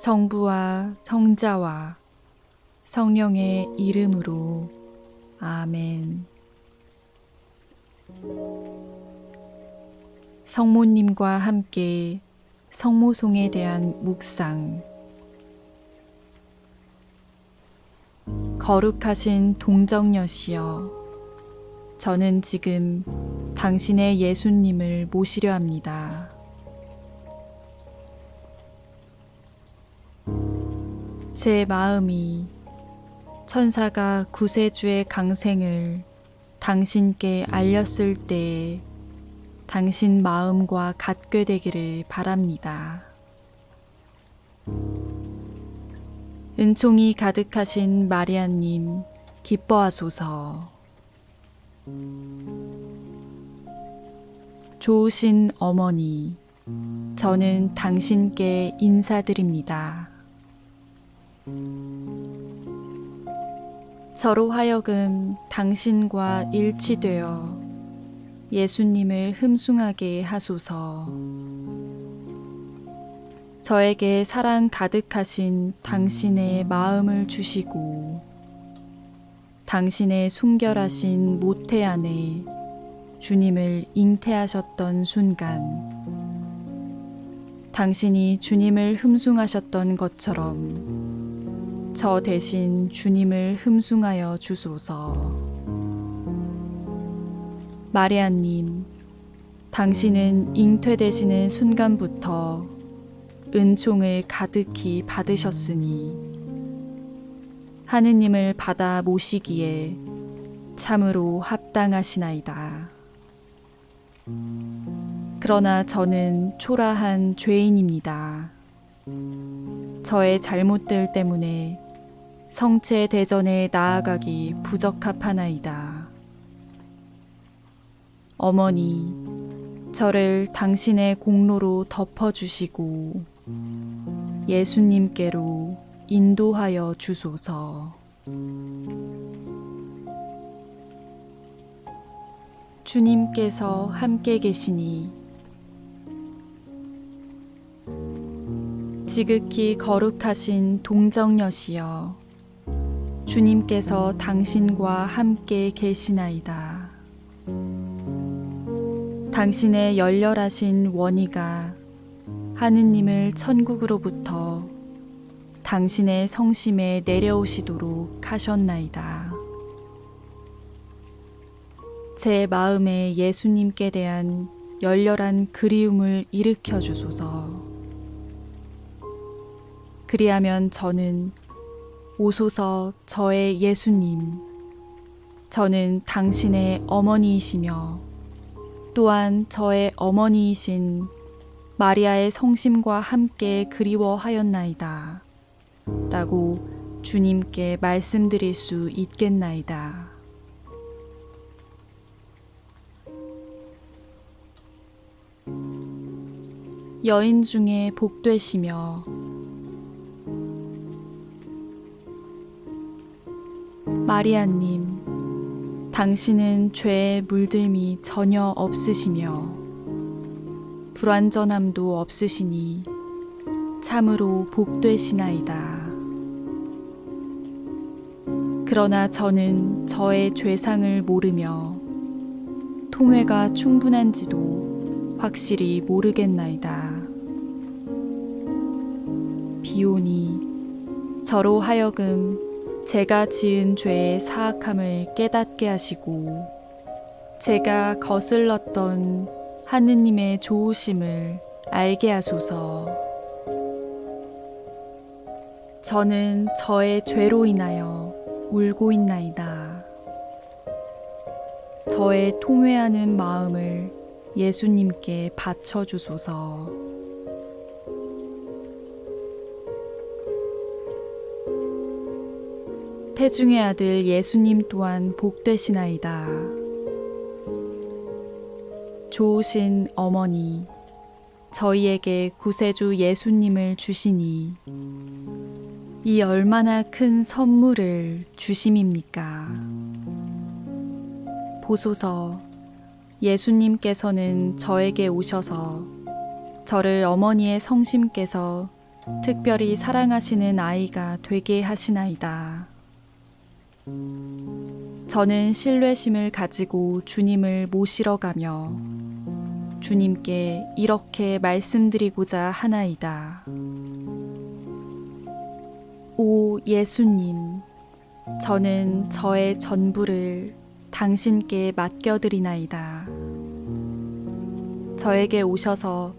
성부와 성자와 성령의 이름으로 아멘. 성모님과 함께 성모송에 대한 묵상. 거룩하신 동정녀시여, 저는 지금 당신의 예수님을 모시려 합니다. 제 마음이 천사가 구세주의 강생을 당신께 알렸을 때에 당신 마음과 같게 되기를 바랍니다. 은총이 가득하신 마리아님, 기뻐하소서. 좋으신 어머니, 저는 당신께 인사드립니다. 저로 하여금 당신과 일치되어 예수님을 흠숭하게 하소서. 저에게 사랑 가득하신 당신의 마음을 주시고, 당신의 순결하신 모태 안에 주님을 잉태하셨던 순간, 당신이 주님을 흠숭하셨던 것처럼 저 대신 주님을 흠숭하여 주소서. 마리아님, 당신은 잉태되시는 순간부터 은총을 가득히 받으셨으니 하느님을 받아 모시기에 참으로 합당하시나이다. 그러나 저는 초라한 죄인입니다. 저의 잘못들 때문에 성체 대전에 나아가기 부적합하나이다. 어머니, 저를 당신의 공로로 덮어주시고 예수님께로 인도하여 주소서. 주님께서 함께 계시니 지극히 거룩하신 동정녀시여 주님께서 당신과 함께 계시나이다. 당신의 열렬하신 원의가 하느님을 천국으로부터 당신의 성심에 내려오시도록 하셨나이다. 제 마음에 예수님께 대한 열렬한 그리움을 일으켜 주소서. 그리하면 저는 오소서 저의 예수님, 저는 당신의 어머니이시며 또한 저의 어머니이신 마리아의 성심과 함께 그리워하였나이다. 라고 주님께 말씀드릴 수 있겠나이다. 여인 중에 복되시며 마리아님, 당신은 죄에 물들미 전혀 없으시며 불완전함도 없으시니 참으로 복되시나이다. 그러나 저는 저의 죄상을 모르며 통회가 충분한지도 확실히 모르겠나이다. 비오니 저로 하여금 제가 지은 죄의 사악함을 깨닫게 하시고 제가 거슬렀던 하느님의 좋으심을 알게 하소서. 저는 저의 죄로 인하여 울고 있나이다. 저의 통회하는 마음을 예수님께 바쳐 주소서. 태중의 아들 예수님 또한 복되시나이다. 좋으신 어머니, 저희에게 구세주 예수님을 주시니 이 얼마나 큰 선물을 주심입니까? 보소서, 예수님께서는 저에게 오셔서 저를 어머니의 성심께서 특별히 사랑하시는 아이가 되게 하시나이다. 저는 신뢰심을 가지고 주님을 모시러 가며 주님께 이렇게 말씀드리고자 하나이다. 오 예수님, 저는 저의 전부를 당신께 맡겨드리나이다. 저에게 오셔서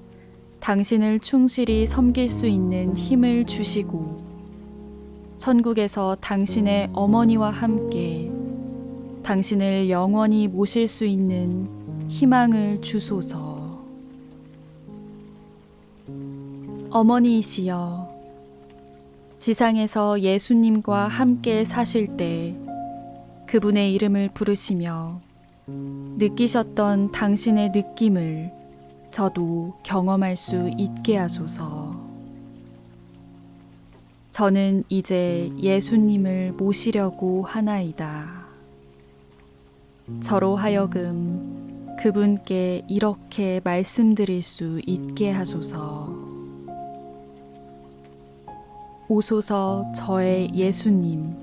당신을 충실히 섬길 수 있는 힘을 주시고, 천국에서 당신의 어머니와 함께 당신을 영원히 모실 수 있는 희망을 주소서. 어머니이시여, 지상에서 예수님과 함께 사실 때 그분의 이름을 부르시며 느끼셨던 당신의 느낌을 저도 경험할 수 있게 하소서. 저는 이제 예수님을 모시려고 하나이다. 저로 하여금 그분께 이렇게 말씀드릴 수 있게 하소서. 오소서 저의 예수님.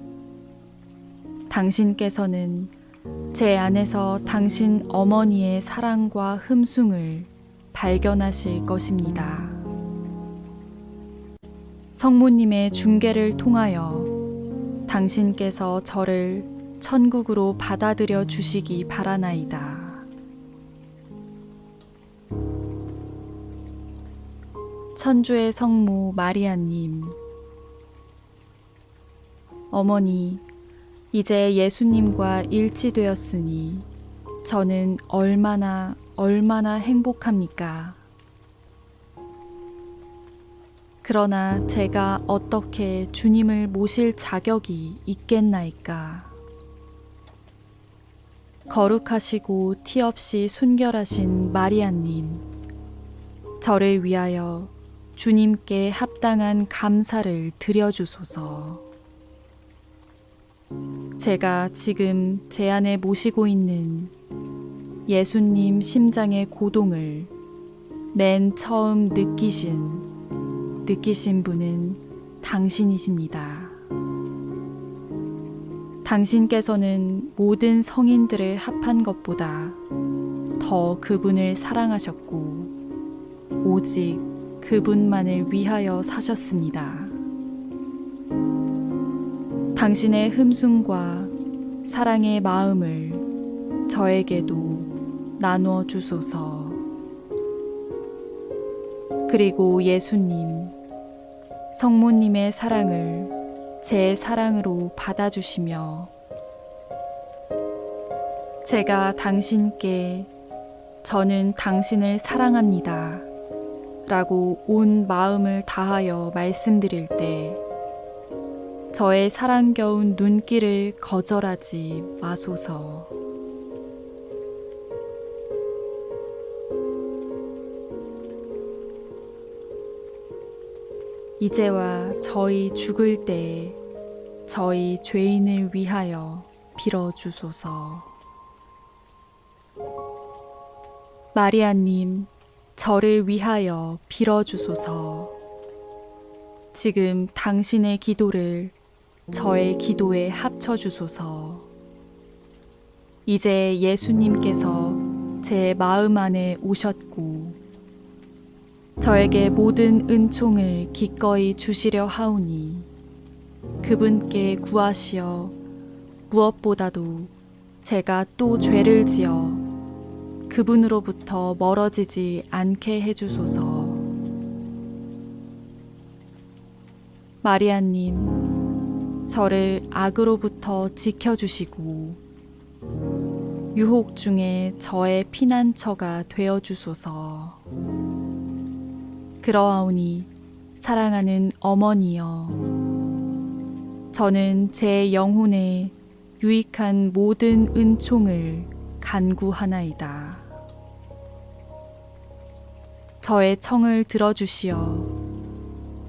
당신께서는 제 안에서 당신 어머니의 사랑과 흠숭을 발견하실 것입니다. 성모님의 중계를 통하여 당신께서 저를 천국으로 받아들여 주시기 바라나이다. 천주의 성모 마리아님, 어머니, 이제 예수님과 일치되었으니 저는 얼마나 얼마나 행복합니까? 그러나 제가 어떻게 주님을 모실 자격이 있겠나이까? 거룩하시고 티 없이 순결하신 마리아님, 저를 위하여 주님께 합당한 감사를 드려주소서. 제가 지금 제 안에 모시고 있는 예수님 심장의 고동을 맨 처음 느끼신, 느끼신 분은 당신이십니다. 당신께서는 모든 성인들을 합한 것보다 더 그분을 사랑하셨고, 오직 그분만을 위하여 사셨습니다. 당신의 흠숭과 사랑의 마음을 저에게도 나누어 주소서. 그리고 예수님, 성모님의 사랑을 제 사랑으로 받아주시며, 제가 당신께 저는 당신을 사랑합니다. 라고 온 마음을 다하여 말씀드릴 때, 저의 사랑겨운 눈길을 거절하지 마소서. 이제와 저희 죽을 때 저희 죄인을 위하여 빌어 주소서. 마리아님, 저를 위하여 빌어 주소서. 지금 당신의 기도를 저의 기도에 합쳐 주소서. 이제 예수님께서 제 마음 안에 오셨고, 저에게 모든 은총을 기꺼이 주시려 하오니, 그분께 구하시어 무엇보다도 제가 또 죄를 지어 그분으로부터 멀어지지 않게 해주소서. 마리아님, 저를 악으로부터 지켜주시고, 유혹 중에 저의 피난처가 되어 주소서. 그러하오니, 사랑하는 어머니여, 저는 제 영혼에 유익한 모든 은총을 간구하나이다. 저의 청을 들어주시어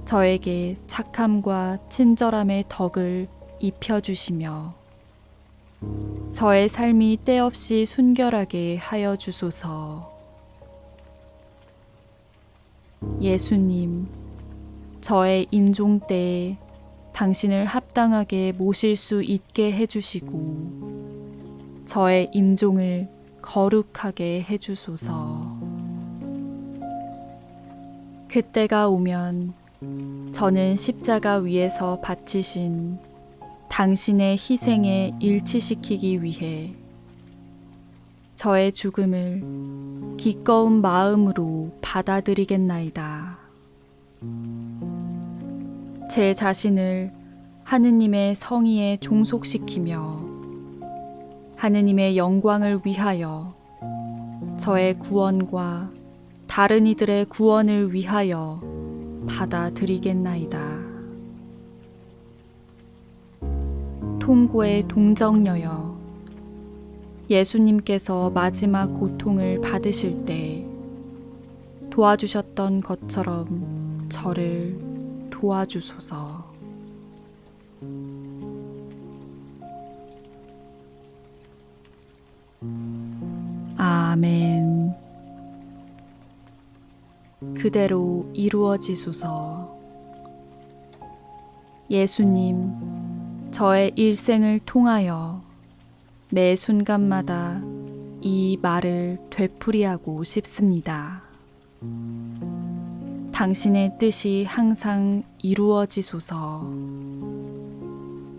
저에게 착함과 친절함의 덕을 입혀주시며 저의 삶이 때없이 순결하게 하여 주소서. 예수님, 저의 임종 때에 당신을 합당하게 모실 수 있게 해주시고 저의 임종을 거룩하게 해주소서. 그때가 오면 저는 십자가 위에서 바치신 당신의 희생에 일치시키기 위해 저의 죽음을 기꺼운 마음으로 받아들이겠나이다. 제 자신을 하느님의 성의에 종속시키며 하느님의 영광을 위하여 저의 구원과 다른 이들의 구원을 위하여 받아들이겠나이다. 통고의 동정녀여 예수님께서 마지막 고통을 받으실 때 도와주셨던 것처럼 저를 도와주소서. 아멘. 그대로 이루어지소서. 예수님, 저의 일생을 통하여 매 순간마다 이 말을 되풀이하고 싶습니다. 당신의 뜻이 항상 이루어지소서.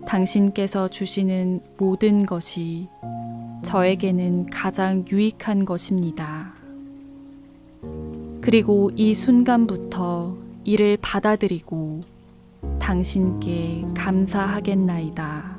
당신께서 주시는 모든 것이 저에게는 가장 유익한 것입니다. 그리고 이 순간부터 이를 받아들이고 당신께 감사하겠나이다.